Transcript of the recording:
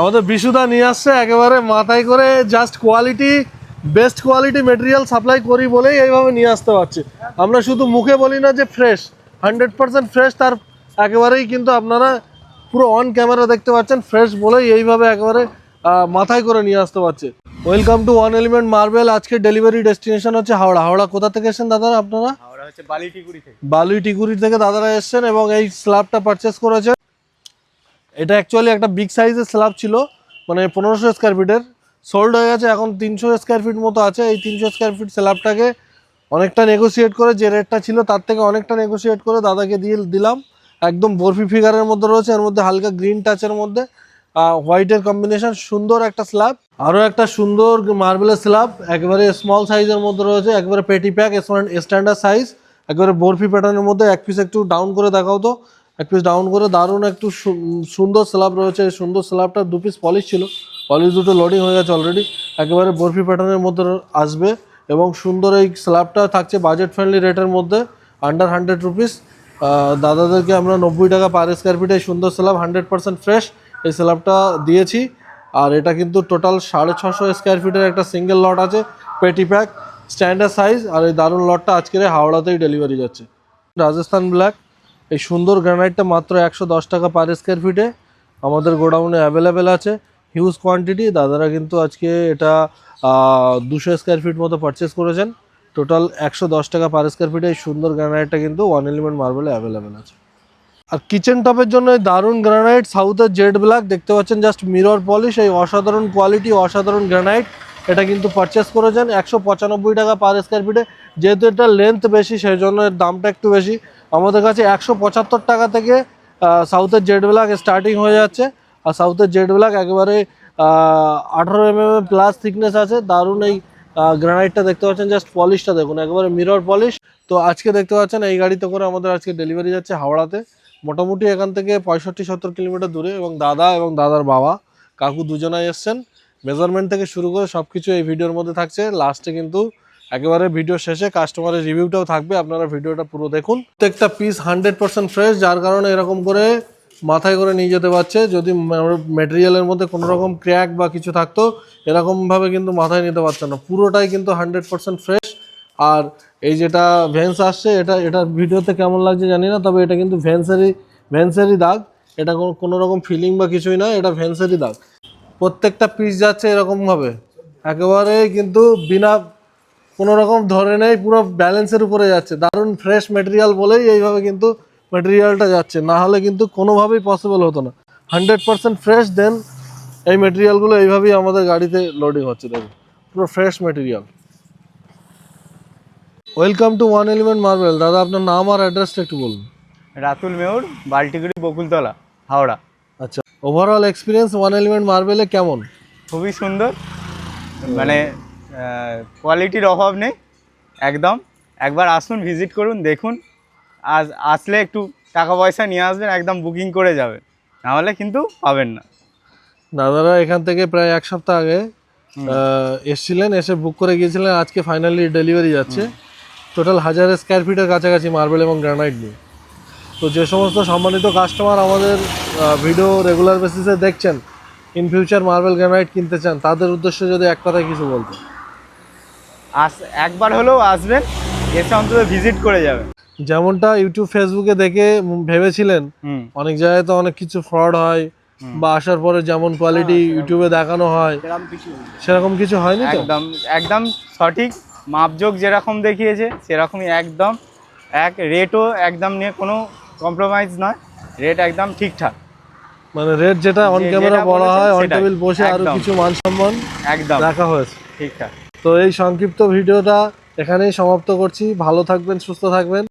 আমাদের বিশুদা নিয়ে আসছে একেবারে মাথায় করে just quality best quality material supply করি বলেই এইভাবে নিয়ে আসতে পারছি। আমরা শুধু মুখে বলি না যে ফ্রেশ হান্ড্রেড পার্সেন্ট ফ্রেশ তার একেবারেই কিন্তু আপনারা পুরো অন ক্যামেরা দেখতে পাচ্ছেন ফ্রেশ বলেই এইভাবে একেবারে মাথায় করে নিয়ে আসতে পারছে। Welcome to one element marble আজকে ডেলিভারি ডেস্টিনেশন হচ্ছে হাওড়া। হাওড়া কোথা থেকে এসেছেন দাদা আপনারা? থেকে বালুই টিকুরি থেকে। দাদারা এসেছেন এবং এই স্ল্যাবটা পারচেস করেছেন। এটা অ্যাকচুয়ালি একটা বিগ সাইজের স্ল্যাব ছিল মানে পনেরোশো স্কোয়ার ফিটের সোল্ড হয়ে গেছে, এখন তিনশো স্কোয়ার ফিট মতো আছে। এই তিনশো স্কোয়ার ফিট স্ল্যাবটাকে অনেকটা নেগোসিয়েট করে, যে রেটটা ছিল তার থেকে অনেকটা নেগোসিয়েট করে দাদাকে দিয়ে দিলাম। একদম বরফি ফিগারের মধ্যে রয়েছে, এর মধ্যে হালকা গ্রিন টাচের মধ্যে। হোয়াইটের কম্বিনেশন সুন্দর একটা স্ল্যাব আরও একটা সুন্দর মার্বেলের স্ল্যাব একেবারে স্মল সাইজের মধ্যে রয়েছে, একেবারে পেটি প্যাক স্ট্যান্ডার্ড সাইজ একেবারে বরফি প্যাটার্নের মধ্যে এক পিস একটু ডাউন করে দেখাও তো। এক পিস ডাউন করে দারুণ একটু সুন্দর স্ল্যাব রয়েছে। এই সুন্দর স্ল্যাবটা দু পিস পলিশ ছিল। পলিশ দুটো লোডিং হয়ে গেছে অলরেডি একেবারে বরফি প্যাটার্নের মধ্যে আসবে এবং সুন্দর এই স্ল্যাবটা থাকছে বাজেট ফ্রেন্ডলি রেটের মধ্যে আন্ডার হান্ড্রেড রুপিস দাদাদেরকে আমরা নব্বই টাকা পার স্কোয়ার ফিটে এই সুন্দর স্ল্যাব হান্ড্রেড পার্সেন্ট ফ্রেশ এই স্ল্যাবটা দিয়েছি। আর এটা কিন্তু টোটাল সাড়ে ছশো স্কোয়ার ফিটের একটা সিঙ্গেল লট আছে পেটি প্যাক স্ট্যান্ডার্ড সাইজ আর এই দারুণ লটটা আজকের হাওড়াতেই ডেলিভারি যাচ্ছে। রাজস্থান ব্ল্যাক এই সুন্দর গ্রানাইটটা মাত্র একশো দশ টাকা পার স্কোয়ার ফিটে আমাদের গোডাউনে অ্যাভেলেবেল আছে। হিউজ কোয়ান্টিটি দাদারা কিন্তু আজকে এটা দুশো স্কোয়ার ফিট মতো পারচেস করেছেন। টোটাল একশো দশ টাকা পার স্কোয়ার ফিটে এই সুন্দর গ্রানাইটটা কিন্তু ওয়ান এলিমেন্ট মার্বেলে অ্যাভেলেবেল আছে। আর কিচেন টপের জন্য এই দারুণ গ্রানাইট সাউথের জেড ব্ল্যাক দেখতে পাচ্ছেন জাস্ট মিরর পলিশ এই অসাধারণ কোয়ালিটি অসাধারণ গ্রানাইট এটা কিন্তু পারচেস করেছেন। একশো পঁচানব্বই টাকা পার স্কোয়ার ফিটে যেহেতু এটা লেন্থ বেশি সেই জন্য এর দামটা একটু বেশি। আমাদের কাছে একশো পঁচাত্তর টাকা থেকে সাউথের জেড ব্ল্যাক স্টার্টিং হয়ে যাচ্ছে। আর সাউথের জেড ব্ল্যাক একেবারে আঠারো এম এম প্লাস থিকনেস আছে। দারুণ এই গ্রানাইটটা দেখতে পাচ্ছেন জাস্ট পলিশটা দেখুন, একেবারে মিরর পলিশ তো আজকে দেখতে পাচ্ছেন, এই গাড়িতে করে আমাদের আজকে ডেলিভারি যাচ্ছে হাওড়াতে। মোটামুটি এখান থেকে পঁয়ষট্টি সত্তর কিলোমিটার দূরে এবং দাদা এবং দাদার বাবা, কাকু দুজনাই এসছেন। মেজারমেন্ট থেকে শুরু করে সব কিছু এই ভিডিওর মধ্যে থাকছে। লাস্টে কিন্তু একেবারে ভিডিও শেষে কাস্টমারের রিভিউটাও থাকবে, আপনারা ভিডিওটা পুরো দেখুন। প্রত্যেকটা পিস হান্ড্রেড পার্সেন্ট ফ্রেশ যার কারণে এরকম করে মাথায় করে নিয়ে যেতে পারছে। যদি মেটেরিয়ালের মধ্যে কোনো রকম ক্র্যাক বা কিছু থাকতো এরকমভাবে কিন্তু মাথায় নিতে পারছে না। পুরোটাই কিন্তু হান্ড্রেড পার্সেন্ট ফ্রেশ আর এই যেটা ভেন্স আসছে, এটা এটার ভিডিওতে কেমন লাগছে জানি না, তবে এটা কিন্তু ভেন্সেরই ভেন্সেরই দাগ। এটা কোনো- রকম ফিলিং বা কিছুই না, এটা ভেন্সেরই দাগ। প্রত্যেকটা পিস যাচ্ছে এরকমভাবে একেবারে কিন্তু বিনা কোনো রকম ধরে নেই পুরো ব্যালেন্সের উপরে যাচ্ছে। দারুণ ফ্রেশ মেটেরিয়াল বলেই এইভাবে কিন্তু মেটেরিয়ালটা যাচ্ছে। না হলে কিন্তু কোনোভাবেই পসিবল হতো না। হান্ড্রেড পার্সেন্ট ফ্রেশ দেন এই মেটেরিয়ালগুলো এইভাবেই আমাদের গাড়িতে লোডিং হচ্ছে দেখুন। পুরো fresh material welcome to one element marble দাদা আপনার নাম আর অ্যাড্রেসটা একটু বলুন। রাতুল মেয়র বালটিগুড়ি বকুলতলা হাওড়া। আচ্ছা ওভারঅল এক্সপিরিয়েন্স ওয়ান এলিমেন্ট মার্বেলে কেমন? খুবই সুন্দর। মানে কোয়ালিটির অভাব নেই একদম। একবার আসুন ভিজিট করুন দেখুন। আজ আসলে একটু টাকা পয়সা নিয়ে আসবেন একদম বুকিং করে যাবেন। নাহলে কিন্তু পাবেন না। দাদারা এখান থেকে প্রায় এক সপ্তাহ আগে এসছিলেন এসে বুক করে গিয়েছিলেন আজকে ফাইনালি ডেলিভারি যাচ্ছে। টোটাল হাজার স্কোয়ার ফিটের কাছাকাছি মার্বেল এবং গ্রানাইট নিয়ে। তো যে সমস্ত সম্মানিত কাস্টমার আমাদের ভিডিও রেগুলার বেসিসে দেখছেন ইন ফিউচার মার্বেল গ্রানাইট কিনতে চান তাদের উদ্দেশ্যে যদি এক কথায় কিছু বলতে আস একবার হলেও আসবেন এসে অন্তত ভিজিট করে যাবেন। যেমনটা ইউটিউব ফেসবুকে দেখে ভেবেছিলেন হুম। অনেক জায়গায় তো অনেক কিছু ফ্রড হয় বা আসার পরে যেমন কোয়ালিটি ইউটিউবে দেখানো হয় সেরকম কিছু হয়নি। তো? একদম একদম সঠিক মাপজোক যেরকম দেখিয়েছে সেরকমই একদম এক রেটও একদম নিয়ে কোনো কম্প্রোমাইজ নয় রেট একদম ঠিকঠাক। মানে রেট যেটা অন ক্যামেরা বলা হয় অন। টেবিল বসে আরও। কিছু মান সম্মান একদম। রাখা হয়েছে। ঠিকঠাক। তো এই সংক্ষিপ্ত ভিডিওটা এখানেই সমাপ্ত করছি। ভালো থাকবেন সুস্থ থাকবেন।